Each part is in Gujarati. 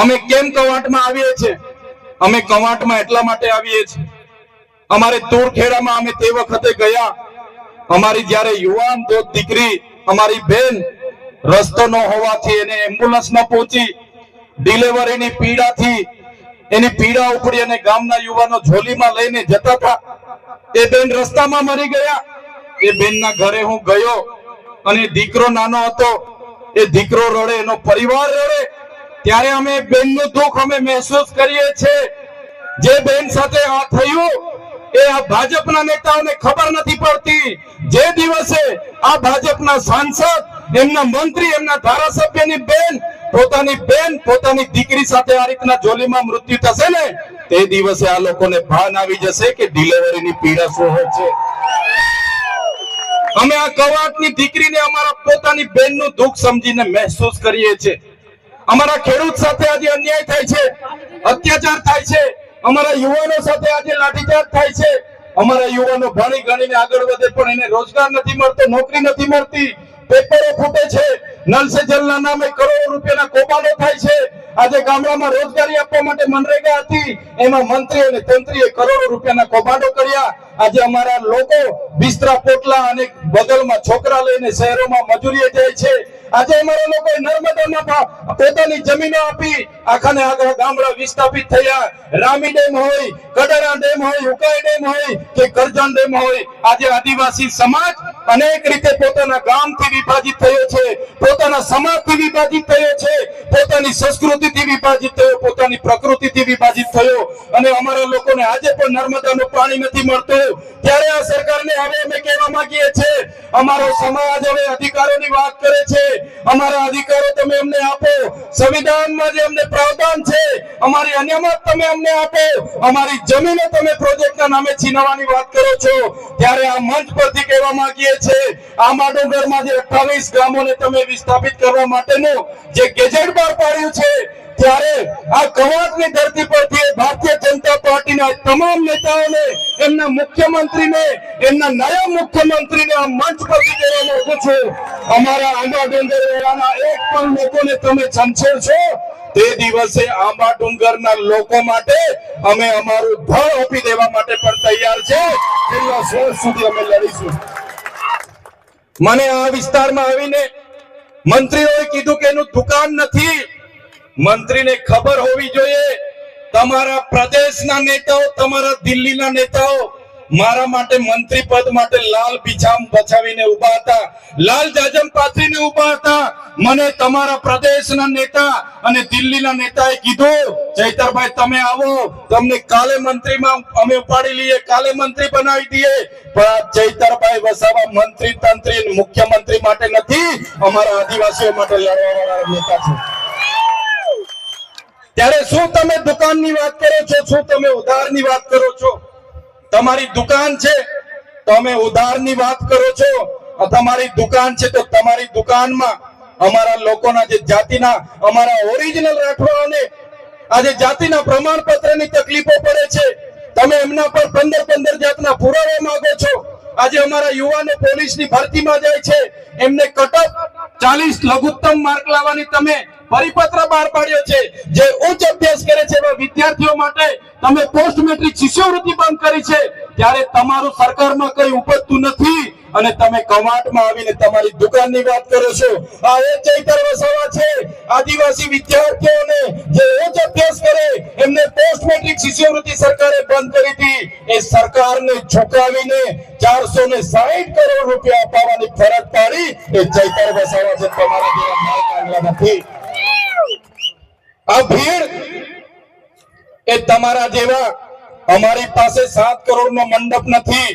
અમે કેમ કવાંટમાં આવીએ છીએ? અમે કવાંટમાં એટલા માટે આવીએ છીએ. અમારે તુરખેડામાં અમે તે વખતે ગયા. અમારી જ્યારે યુવાન દોત દીકરી, અમારી બેન રસ્તો ન હોવાથી એને એમ્બ્યુલન્સ ન પહોંચી, ડિલિવરીની પીડાથી એની પીડા ઉપડી અને ગામના યુવાનો ઝોલીમાં લઈને જતા હતા. એ બેન રસ્તામાં મરી ગયા. એ બેનના ઘરે હું ગયો અને દીકરો નાનો હતો. એ દીકરો રડે, એનો પરિવાર રડે. ત્યારે અમે બેનનું દુઃખ અમે મહેસૂસ કરીએ છીએ. જે બેન સાથે આ થયું, એ આ ભાજપના નેતાઓને ખબર નથી પડતી. જે દિવસે આ ભાજપના સાંસદ, એમના મંત્રી, એમના ધારાસભ્યની બેન, પોતાની બેન, પોતાની દીકરી સાથે આ રીતના જોલીમાં મૃત્યુ થશે ને, તે દિવસે આ લોકોને ભાન આવી જશે કે ડિલિવરીની પીડા શું હોય છે. અમે આ કવાટની દીકરીને અમારા પોતાની બેનનું દુઃખ સમજીને મહેસૂસ કરીએ છીએ. અમારા ખેડૂત સાથે આજે અન્યાય થાય છે, અત્યાચાર થાય છે, અમારા યુવાનો સાથે આજે લાઠીચાર્જ થાય છે, અમારા યુવાનો ભણી ગણીને આગળ વધે પણ એને રોજગાર નથી મળતો, નોકરી નથી મળતી, પેપરો ફૂટે છે નલ નામે કરોડો રૂપિયાના કોબાલો થાય છે. આજે ગામડામાં રોજગારી આપવા માટે મનરેગા હતી, એમાં મંત્રી અને તંત્રીએ કરોડો રૂપિયાના કોબાડો કર્યા. આજે અમારા લોકો બિસ્તરા પોટલા અને બગલમાં છોકરા લઈને શહેરોમાં મજૂરીએ જાય છે. આજે અમારા લોકો નર્મદામાં પોતાની જમીનો આપી આખાને આખા ગામડા વિસ્થાપિત થયા. રામી ડેમ હોય કડરા ડેમ હોય, ઉકાઈ ડેમ હોય કે કરજણ ડેમ હોય, આજે આદિવાસી સમાજ અનેક રીતે પોતાના ગામથી વિભાજિત થયો છે. પોતાના સમાજથી વિભાજિત થયો છે. પોતાની સંસ્કૃતિથી વિભાજિત થયો, પોતાની પ્રકૃતિથી વિભાજિત થયો. અને અમારા લોકોને આજે પણ નર્મદાનું પાણી નથી મળતું. ત્યારે આ સરકારને હવે અમે કહેવા માંગીએ છીએ, અમારો સમાજ હવે અધિકારોની વાત કરે છે. અમારા અધિકારો તમે અમને આપો. સંવિધાનમાં જે અમને પ્રાવધાન છે, અમારી અનામત તમે અમને આપો. અમારી જમીનો તમે પ્રોજેક્ટના નામે છીનવાની વાત કરો છો. ત્યારે આ મંચ પરથી કહેવા માંગીએ છીએ, આ ડુંગરમાં જે 28 ગામોને તમે વિસ્થાપિત કરવા માટેનું જે ગેજેટ બહાર પાડ્યું છે, ત્યારે આ કવાતની ધરતી પરથી તમામ નેતાઓને, એમના મુખ્યમંત્રીને, એમના નાયબ મુખ્યમંત્રીને આ મંચ પરથી કહેવા માંગુ છું. અમારા આંબા ડુંગર વેળાના એક પણ લોકોને તમે છંછેડશો તે દિવસે આંબા ડુંગરના લોકો માટે અમે અમારું ધળ આપી દેવા માટે પણ તૈયાર છે. છેલ્લા શ્વાસ સુધી અમે લડીશું. મને આ વિસ્તારમાં આવીને મંત્રીઓએ કીધું કે એનું દુકાન નથી. મંત્રીને ખબર હોવી જોઈએ. તમારા પ્રદેશના નેતાઓ, તમારા દિલ્હીના નેતાઓ મારા માટે મંત્રી પદ માટે લાલ બિછામ બચાવીને ઊભા હતા. લાલ જાજમ પાથરીને ઊભા હતા. મને તમારા પ્રદેશના નેતા અને દિલ્હીના નેતાએ કીધું, ચૈતરભાઈ, તમે આવો. તમને કાલે મંત્રીમાં અમે ઉપાડી લઈએ, કાલે મંત્રી બનાવી દઈએ. પણ ચૈતરભાઈ વસાવા મંત્રી, તંત્રી મુખ્યમંત્રી માટે નથી, અમારા આદિવાસીઓ માટે લડવા નેતા છે. ત્યારે શું તમે દુકાનની વાત કરો છો? શું તમે ઉધારની વાત કરો છો? તમારી દુકાન છે, તમે ઉધારની વાત કરો છો? તમારી દુકાન છે, તો તમારી દુકાનમાં અમારા લોકોના જે જાતિના, અમારા ઓરિજિનલ રાખવાઓને આજે જાતિના પ્રમાણપત્રની તકલીફો પડે છે, તમે એમના પર પંદર પંદર જાતના પુરાવા માંગો છો? આજે અમારા યુવાનો પોલીસની ભરતીમાં જાય છે, એમને કટઅપ ચાલીસ લઘુત્તમ માર્ક લાવવાની તમે પરિપત્ર બહાર પાડ્યો છે. જે ઉચ્ચ અભ્યાસ કરે છે એવા વિદ્યાર્થીઓ માટે તમે પોસ્ટ મેટ્રિક શિષ્યવૃત્તિ બંધ કરી છે. ત્યારે તમારું સરકારમાં કઈ ઉપજતું નથી અને તમે કવાટમાં આવીને તમારી દુકાનની વાત કરો છો. આ એ ચૈતર વસાવા છે. આદિવાસી વિદ્યાર્થીઓને જે ઉચ્ચ અભ્યાસ કરે, એમને પોસ્ટ મેટ્રિક શિષ્યવૃત્તિ સરકારે બંધ કરી હતી. એ સરકારને ઝુકાવીને ચારસો ને સાહીઠ કરોડ રૂપિયા અપાવવાની ફરજ પાડી. એ ચૈતર વસાવા છે. તમારા જેવા નથી. આ ભીડ એ તમારા જેવા અમારી પાસે સાત કરોડ નો મંડપ નથી,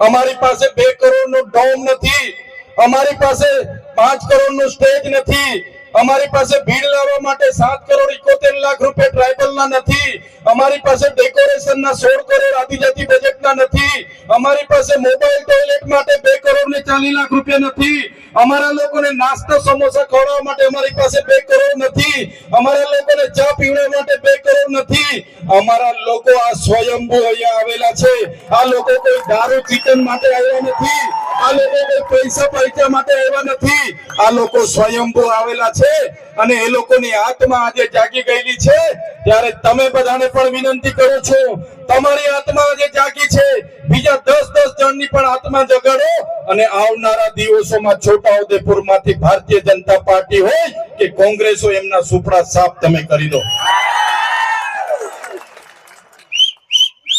અમારી પાસે બે કરોડ નો ડોમ નથી, અમારી પાસે પાંચ કરોડનું સ્ટેજ નથી, અમારી પાસે ભીડ લાવવા માટે સાત કરોડ ઇકોતેર લાખ રૂપિયા ટ્રાઇબલ ના નથી, અમારી પાસે ડેકોરેશન ના સોળ કરોડ આદિજાતિ બજેટ ના નથી, અમારી પાસે મોબાઈલ ટોયલેટ માટે બે કરોડ ને ચાલીસ લાખ રૂપિયા નથી અમારા લોકોને નાસ્તો, સમોસા ખવડાવવા માટે અમારી પાસે બે કરોડ નથી. અમારા લોકોને ચા પીવડાવવા માટે બે કરોડ નથી. અમારા લોકો આ સ્વયંભૂ અહીંયા આવેલા છે. આ લોકો કોઈ દારૂ ચિકન માટે આવ્યા નથી. આ લોકો કોઈ પૈસા પૈસા માટે આવ્યા નથી. આ લોકો સ્વયંભૂ આવેલા છે. અને એ લોકોની આત્મા આજે જાગી ગયેલી છે. ત્યારે તમે બધાને પણ વિનંતી કરું છું, તમારી આત્મા આજે જાગી છે. બીજા દસ દસ જણની પણ આત્મા જગાડો અને આવનારા દિવસોમાં છોટાઉદેપુરમાંથી ભારતીય જનતા પાર્ટી હોય કે કોંગ્રેસ હોય, એમના સુપડા સાફ તમે કરી દો.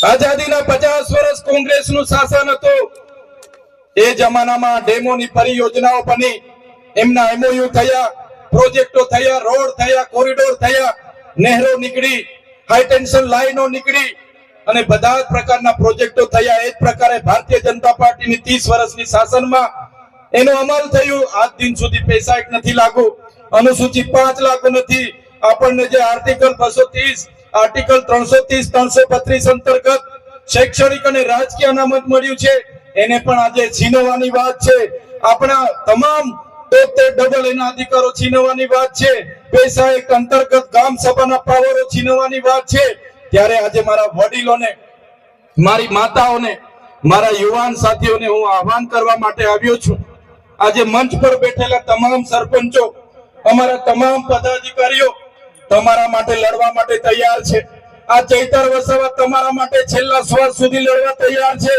આઝાદીના પચાસ વર્ષ કોંગ્રેસનું શાસન હતું. એ જમાનામાં ડેમોની પરિયોજનાઓ બની. એમના એમઓયુ થયા. પ્રોજેક્ટો થયા, રોડ થયા, કોરિડોર થયા, નહેરો નીકળી હાઈ લાઈનો નીકળી અને બધા જ પ્રકારના પ્રોજેક્ટો થયા. એ જ પ્રકારે ભારતીય જનતા પાર્ટીની ત્રીસ વર્ષની શાસનમાં એનો અમલ થયું. આજ દિન સુધી પૈસા એક નથી લાગુ. અનુસૂચિત પાંચ લાગુ નથી. આપણને જે આર્ટિકલ બસો ત્રીસ, આર્ટિકલ ત્રણસો ત્રીસ, ત્રણસો બત્રીસ અંતર્ગત શૈક્ષણિક અને રાજકીય અનામત મળ્યું છે. એને પણ આજે છીનવાની વાત છે. આપણા તમામ આજે મંચ પર બેઠેલા તમામ સરપંચો, અમારા તમામ પદાધિકારીઓ તમારા માટે લડવા માટે તૈયાર છે. આ ચૈતર વસાવા તમારા માટે છેલ્લા શ્વાસ સુધી લડવા તૈયાર છે.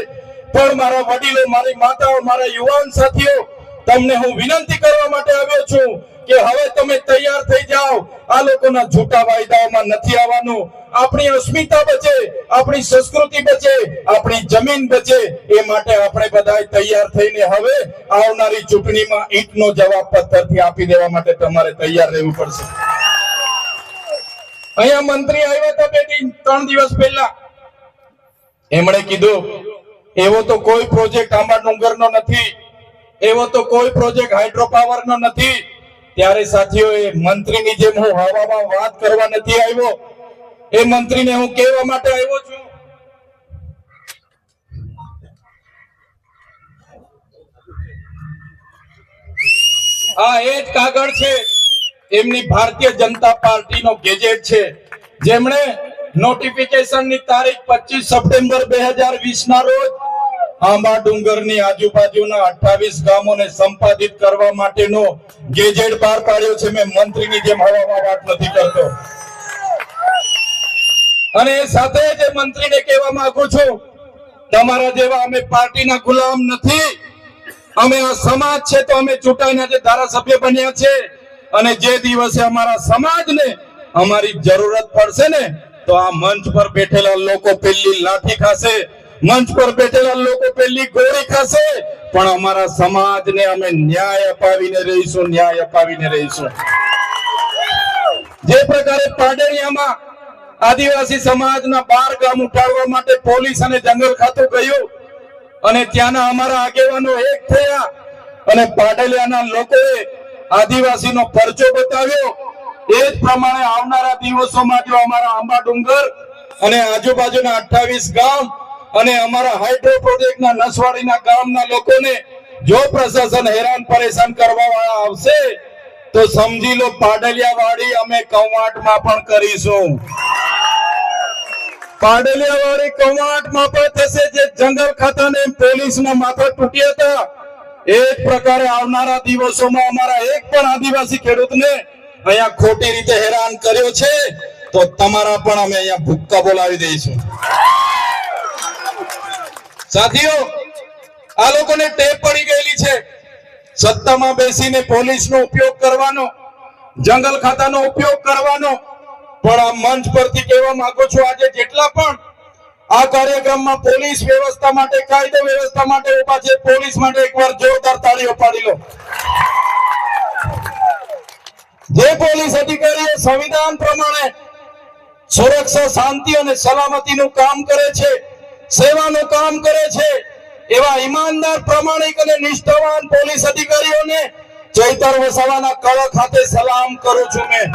પણ મારા વડીલો, મારી માતાઓ, મારા યુવાન સાથીઓ તમને હું વિનંતી કરવા માટે આવ્યો છું કે હવે તમે તૈયાર થઈ જાઓ. આ લોકોના જૂઠા વાયદાઓમાં નથી આવવાનું. આપણી અસ્મિતા બચે, આપણી સંસ્કૃતિ બચે, આપણી જમીન બચે. એ માટે આપણે બધા તૈયાર થઈને હવે આવનારી ચૂંટણીમાં ઈંટનો જવાબ પથ્થરથી આપી દેવા માટે તમારે તૈયાર રહેવું પડશે. અહીંયા મંત્રી આવ્યા હતા બે ત્રણ દિવસ પહેલા. એમણે કીધું, એવો તો કોઈ પ્રોજેક્ટ આંબા ડુંગરનો નથી. એવો તો કોઈ પ્રોજેક્ટ હાઇડ્રો પાવરનો નથી. ત્યારે સાથીઓ એ મંત્રીની જેમ હું હવામાં વાત કરવા નથી આવ્યો. એ મંત્રીને હું કહેવા માટે આવ્યો છું. આ એ કાગળ છે. એમની ભારતીય જનતા પાર્ટીનો ગેજેટ છે. જેમણે નોટિફિકેશનની તારીખ 25 સપ્ટેમ્બર 2020 ના રોજ આંબા ડુંગરની આજુબાજુના 28 ગામોને સંપાદિત કરવા માટેનો ગેજેટ બહાર પાડ્યો છે. મેં મંત્રીની જેમ હવામાં વાત નથી કરતો. અને સાથે જે મંત્રીને કહેવા માંગુ છું, તમારા જેવા અમે પાર્ટીના ગુલામ નથી. અમે આ સમાજ છે તો અમે ચૂંટાઈને જે ધારાસભ્ય બન્યા છે. અને જે દિવસે અમારા સમાજને અમારી જરૂરત પડશે ને, તો આ મંચ પર બેઠેલા લોકો પેલી લાઠી ખાશે. મંચ પર બેઠેલા લોકો પેલી ગોળી ખાશે. પણ અમારા સમાજને અમે ન્યાય અપાવીને રહીશું, ન્યાય અપાવીને રહીશું. જે પ્રકારે પાડેરિયામાં આદિવાસી સમાજના બાર ગામ ઉઠાડવા માટે પોલીસ અને જંગલ ખાતું ગયું અને ત્યાંના અમારા આગેવાનો એક થયા અને પાડેલિયાના લોકોએ આદિવાસીનો પરચો બતાવ્યો. એ જ પ્રમાણે આવનારા દિવસોમાં જો અમારા આંબા ડુંગર અને આજુબાજુના 28 ગામ અને અમારા હાઇડ્રો પ્રોજેક્ટના નસવાડીના ગામના લોકોને જો પ્રશાસન હેરાન પરેશાન કરવા વાળા આવશે, તો સમજી લો પાડલિયા વાડી અમે કવાંટમાં પણ કરીશું. પાડલિયા વાળી કવાંટ પણ થશે, જે જંગલ ખાતાને પોલીસના માથા તૂટ્યા હતા. એ જ પ્રકારે આવનારા દિવસોમાં અમારા એક પણ આદિવાસી ખેડૂતને અહીંયા ખોટી રીતે હેરાન કર્યો છે, તો તમારા પણ અમે અહીંયા ભૂક્કા બોલાવી દઈશું. સાથીઓ, આ લોકોને ટેપ પડી ગયેલી છે. સત્તામાં બેસીને પોલીસનો ઉપયોગ કરવાનો, જંગલ ખાતાનો ઉપયોગ કરવાનો. પણ આ મંચ પરથી કહેવા માંગુ છું આજે જેટલા પણ આ કાર્યક્રમમાં પોલીસ વ્યવસ્થા માટે, કાયદો વ્યવસ્થા માટે ઊભા છે, પોલીસ માટે એકવાર જોરદાર તાળીઓ પાડી લો. જે પોલીસ અધિકારીઓ સંવિધાન પ્રમાણે સુરક્ષા, શાંતિ અને સલામતીનું કામ કરે છે સેવાનું કામ કરે છે. એવા ઈમાનદાર, પ્રમાણિક અને નિષ્ઠાવાન પોલીસ અધિકારીઓને ચૈતર વસાવાના કળ ખાતે સલામ કરું છું મેં.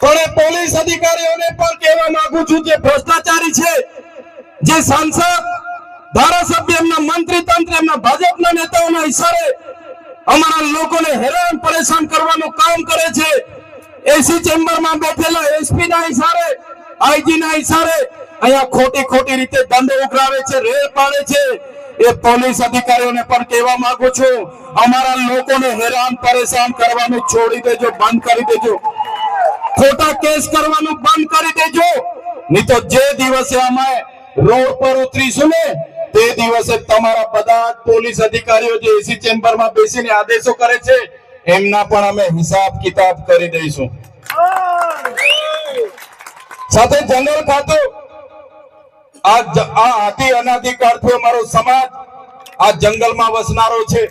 પણ એ પોલીસ અધિકારીઓને પણ કહેવા માંગુ છું જે ભ્રષ્ટાચારી છે. જે સાંસદ, ધારાસભ્ય એમના મંત્રી તંત્ર એમના ભાજપના નેતાઓના ઈશારે અમારા લોકોને હેરાન, પરેશાન કરવાનું કામ કરે છે. એસી ચેમ્બરમાં બેઠેલા એસપી ના ઈશારે આઈજી ના ઇશારે અહીંયા ખોટી ખોટી રીતે દંડ ઉઘરાવે છે રેલ પાડે છે. એ પોલીસ અધિકારીઓને પણ કહેવા માંગુ છું અમારા લોકોને હેરાન પરેશાન કરવાનું છોડી દેજો બંધ કરી દેજો. ખોટા કેસ કરવાનું બંધ કરી દેજો. નહીં તો જે દિવસે અમે રોડ પર ઉતરીશું ને તે દિવસે તમારા બધા પોલીસ અધિકારીઓ જે એસી ચેમ્બરમાં બેસીને આદેશો કરે છે એમના પણ અમે હિસાબ કિતાબ કરી દઈશું. સાથે જંગલ ખાતું આ હાથી અનાધિકારથી અમારો સમાજ આ જંગલમાં વસનારો છે.